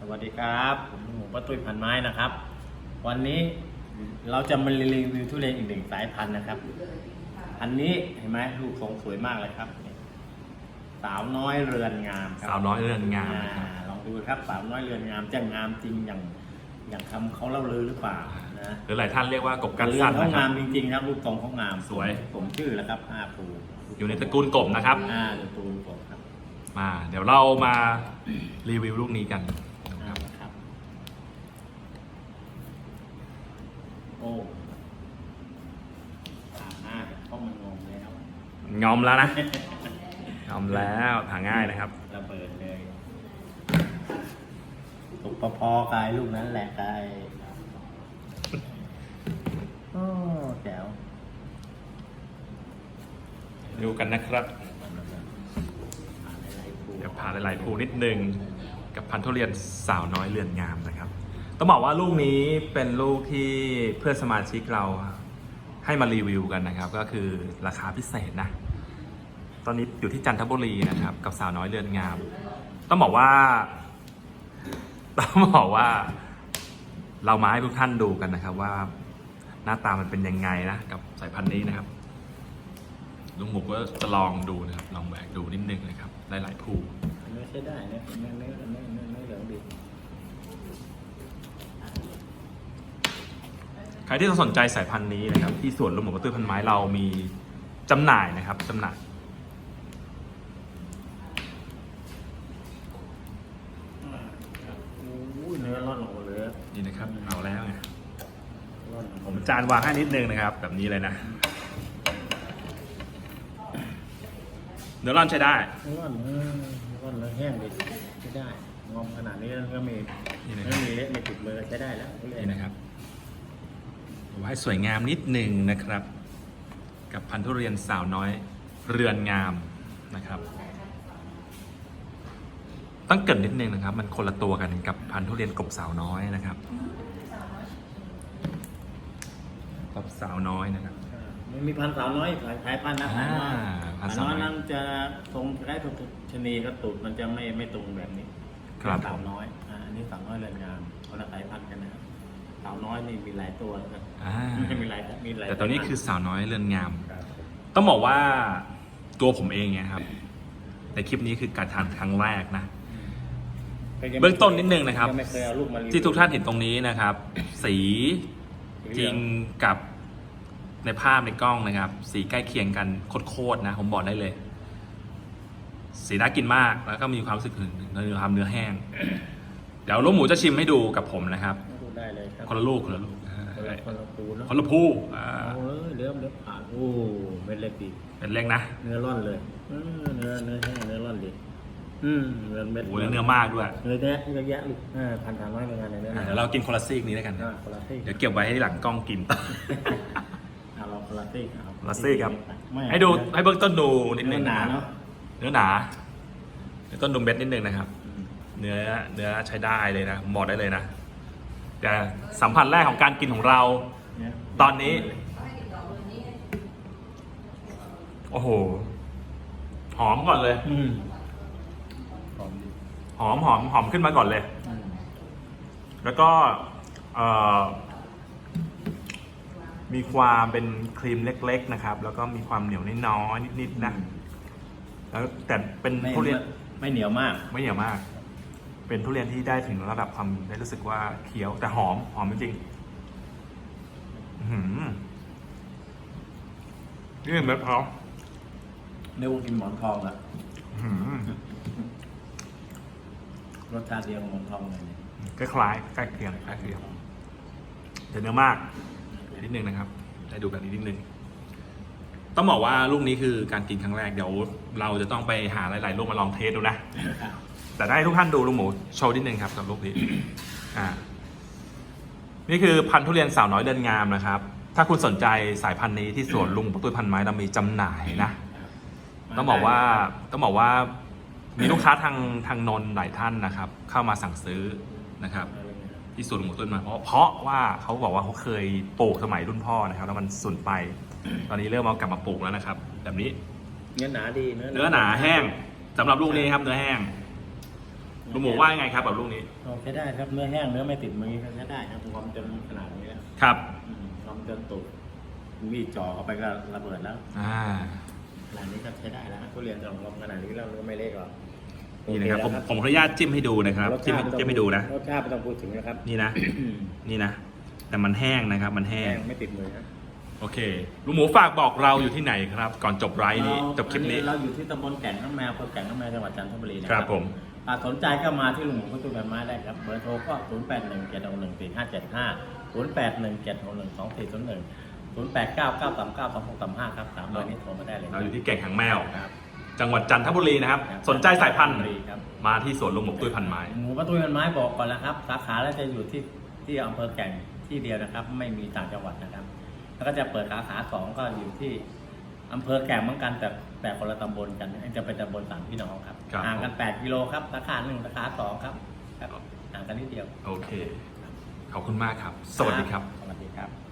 สวัสดีครับ ผมหมูป้าตุ้ยพันไม้นะครับ วันนี้เราจะมารีวิวทุเรียนอีกหนึ่งสายพันธุ์นะครับ อันนี้เห็นไหมลูกทรงสวยมากเลยครับ สาวน้อยเรือนงามครับสาวน้อยเรือนงามอ่นะครับลองดูครับสาวน้อยเรือนงามจะงามจริงอย่างอย่างคำเขาเล่าลือหรือเปล่านะหรือหลายท่านเรียกว่ากบกันเรือสั้นนเขานะครังาบ มจริงๆครับลูกทรงเขางามสวย ผมชื่อแล้วครับห้าปูอยู่ในตระกูลกบนะครับ อ่าดูตูนผมครับ มา เดี๋ยวเรามารีวิวลูกนี้กัน อ่า นะครับ ครับ โอ้ถามหน้าเพราะมันงงแล้ว งอมแล้วนะ งอมแล้วหาง่ายนะครับ ระเบิดเลยตกพอๆกายลูกนั้นแหละกายโอ้แจ๋วดูกันนะครับ ผ่านหลายๆภูเดี๋ยวพาหลายๆภูนิดนึง กับพันธุ์ทุเรียนสาวน้อยเรือนงามนะครับ ต้องบอกว่าลูกนี้เป็นลูกที่เพื่อนสมาชิกเราให้มารีวิวกันนะครับ ก็คือราคาพิเศษนะ ตอนนี้อยู่ที่จันทบุรีนะครับ กับสาวน้อยเรือนงาม ต้องบอกว่า ต้องบอกว่า เรามาให้ทุกท่านดูกันนะครับ ว่าหน้าตามันเป็นยังไงนะ กับสายพันธุ์นี้นะครับลุงหมูก็จะลองดูนะครับ ลองแบกดูนิดนึงนะครับ หลายๆภูเนื้อใช้ได้นื้อเนื้อเนื้อเนื้อเนื้อเนื้อเหลืองดี ใครที่สนใจสายพันธุ์นี้นะครับ ที่สวนลุงหมูกระตื้อพันไม้เรามีจำหน่ายนะครับจำหน่ายโอ้ยเนื้อร่อนออกมาเลยอะนี่นะครับเอาแล้วไงร่อนออกผมจานวางให้นิดนึงนะครับ แบบนี้เลยนะ เนื้อร่อนใช้ได้ เนื้อร่อนเออเนื้อร่อนแล้วแห้งดีใช้ได้ งอมขนาดนี้แล้วก็มีนี่นะคไม่รับมีเละไม่ติดมือใช้ได้แล้ว นี่นะครับเอา ไว้สวยงามนิดนึงนะครับ กับพันธุ์ทุเรียนสาวน้อยเรือนงามนะครับ ต้องเกรินนิดนึงนะครับ มันคนละตัวกันกับพันธุ์ทุเรียนกบสาวน้อยนะครับกบสาวน้อยนะครับ มันมีพันธุ์สาวน้อยอีกหลายสายพันธุ์นะอ่าพันธุ์พันธุ์สาวน้อยน้อยนั้นจะทรงคล้ายกับชะนีกระตุดมันจะไม่ไม่ตรงแบบนี้ครับ สาวน้อยอ่าอันนี้สาวน้อยเรือนงามคนละสายพันธุ์กันนะครับ สาวน้อยนี่มีหลายตัวนะครับอ่ามีหลายมีหลายแต่ตอนนี้คือสาวน้อยเรือนงาม ครับต้องบอกว่าตัวผมเองเนี่ยครับ ในคลิปนี้คือการทานครั้งแรกนะ เบื้องต้นนิดนึงนะครับ ยังไม่เคยเอาลูกมารีวิวที่ทุกท่านเห็นตรงนี้นะครับ สีจริงกับในภาพในกล้องนะครับ สีใกล้เคียงกันโคตรๆนะ ผมบอกได้เลย สีน่ากินมากแล้วก็มีความรู้สึกถึงเนื้อความเนื้อแห้ง เดี๋ยวลูกหมูจะชิมให้ดูกับผมนะครับพูดได้ เลยครับคนละลูกคนละลูกคนละคนละปูเนาะคนละผู้อ่าเอาเลยเลี้ยวเลี้ยวผ่านโอ้เม็ดเล็กดีเป็นเล็กนะเนื้อร่อนเลยเออเนื้อเนื้อแห้งเนื้อร่อนดีอืมเนื้อเม็ดโอ้โหแล้วเนื้อมากด้วยเนื้อแยะเนื้อแยะลูกอ่าพันสามร้อยเหมือนกันในเนื้ออะเดี๋ยวเรากินคนละซีกนี้แล้วกันนะอ่าคนละซี่เดี๋ยวเก็บไว้ให้หลังกล้องกินต่อเอาเราคนละซี่เอาคนละซี่ครับ ไม่ให้ดูให้เบื้องต้นดูนิดนึเนื้องหนาเนาะเนื้อหนาเนื้อต้นดูเม็ดนิดนึงนะครับ อืมเนื้อเนื้อใช้ได้เลยนะหมดได้เลยนะ แต่สัมผัสแรกของการกินของเราเยตอนนี้ โอ้โห หอมก่อนเลย อืมหอมดีหอมหอมหอมขึ้นมาก่อนเลย อืมแล้วก็เอ่อมีความเป็นครีมเล็ก ๆ นะครับ แล้วก็มีความเหนียวน้อยๆนิดๆนะ แล้วแต่เป็นไม่ทุเรียนไม่เหนียวมาก ไม่เหนียวมาก เป็นทุเรียนที่ได้ถึงระดับความได้รู้สึกว่าเคี้ยวแต่หอมหอมจริงๆอื้อหือนี่เม็ดเขาเนื้อวงกินหมอนทองอะอื้อหือรสชาติเดียวกับหมอนทองเลยเนี่ยคล้ายๆใกล้เคียงใกล้เคียงแต่เนื้อมากนิดนึงนะครับ ได้ดูแบบนี้นิดนึง ต้องบอกว่าลูกนี้คือการกินครั้งแรกเดี๋ยว เราจะต้องไปหาหลายๆลูกมาลองเทสดูนะ แต่ได้ทุกท่านดูลุงหมูโชว์นิดนึงครับกับลูกนี้อ่านี่คือพันธุ์ทุเรียนสาวน้อยเดินงามนะครับ ถ้าคุณสนใจสายพันธุ์นี้ที่สวนลุงปุ้ยพันไม้เรามีจำหน่ายนะต้องบอกว่าต้องบอกว่ามีลูกค้าทางทางนนท์หลายท่านนะครับ เข้ามาสั่งซื้อนะครับ ที่สวนหมูต้นมาเพราะเพราะว่าเขาบอกว่าเขาเคยปลูกสมัยรุ่นพ่อนะครับ แล้วมันสูญไป ตอนนี้เริ่มเอากลับมาปลูกแล้วนะครับ แบบนี้เนื้อหนาดีเนื้อหนาแห้งสำหรับลูกนี้ครับเนื้อแห้งน ลุงหมูว่ายังไงครับกับลูกนี้โอเคได้ครับเนื้อแห้งเนื้อไม่ติดมือก็ใช้ได้ครับความจนขนาดนี้แล้วครับอืมความจนตุกมีดจ่อเข้าไปก็ระเบิดแล้วอ่า ขนาดนี้ก็ใช้ได้แล้วทุเรียนสองลมขนาดนี้แล้วก็ไม่เล็กหรอกนี่นะครับโอผมเผมขออนุญาตจิ้มให้ดูนะครับรสจิ้มชาติจิ้มให้ดูนะ รสชาติไม่ต้องพูดถึงนะครับนี่นะ นี่นะ แต่มันแห้งนะครับ มันแห้แห้งงไม่ติดมือนะโอเคลุงหมูฝากบอกเราอยู่ที่ไหนครับ ก่อนจบไลฟ์นี้จบคลิปนี้อัเราอยู่ที่ตำบลแก่งน้ำแมวอำเภอแก่งน้ำแมวจังหวัดจันทบุรีนะคครัรับผม อ่าสนใจก็มาที่ลุงหมูก็ตุ้ยไม้ได้ครับเบอร์โทรก็ 0 8 1 7 6 1 4 5 7 5 0 8 1 7 6 1 2 4 0 1 0 8 9 9 3 9 2 6 3 5ครับสามเบอร์นี้โทรมาได้เลยเราอยู่ที่แก่งหางแมว ครับ จังหวัดจันทบุรีนะครับ ครับสนใจสายพันธุ์ ครับ มาที่สวนลุงหมูตุ้ยพันไม้ หมูป้าตุ้ยมันไม้บอกก่อนแล้วครับ สาขาแล้วจะอยู่ที่ที่อำเภอแก่งที่เดียวนะครับ ไม่มีต่างจังหวัดนะครับ แล้วก็จะเปิดสาขาสองก็อยู่ที่อำเภอแก่งเหมือนกันแต่ แต่คนละตำบลกันจะเป็นตำบลสามพี่น้องครับครับ ห่างกัน 8 กิโลครับสาขาหนึ่งสาขาสองครับครับห่างกันนิดเดียวโอเค ขอบคุณมากครับ สวัสดีครับ สวัสดีครับ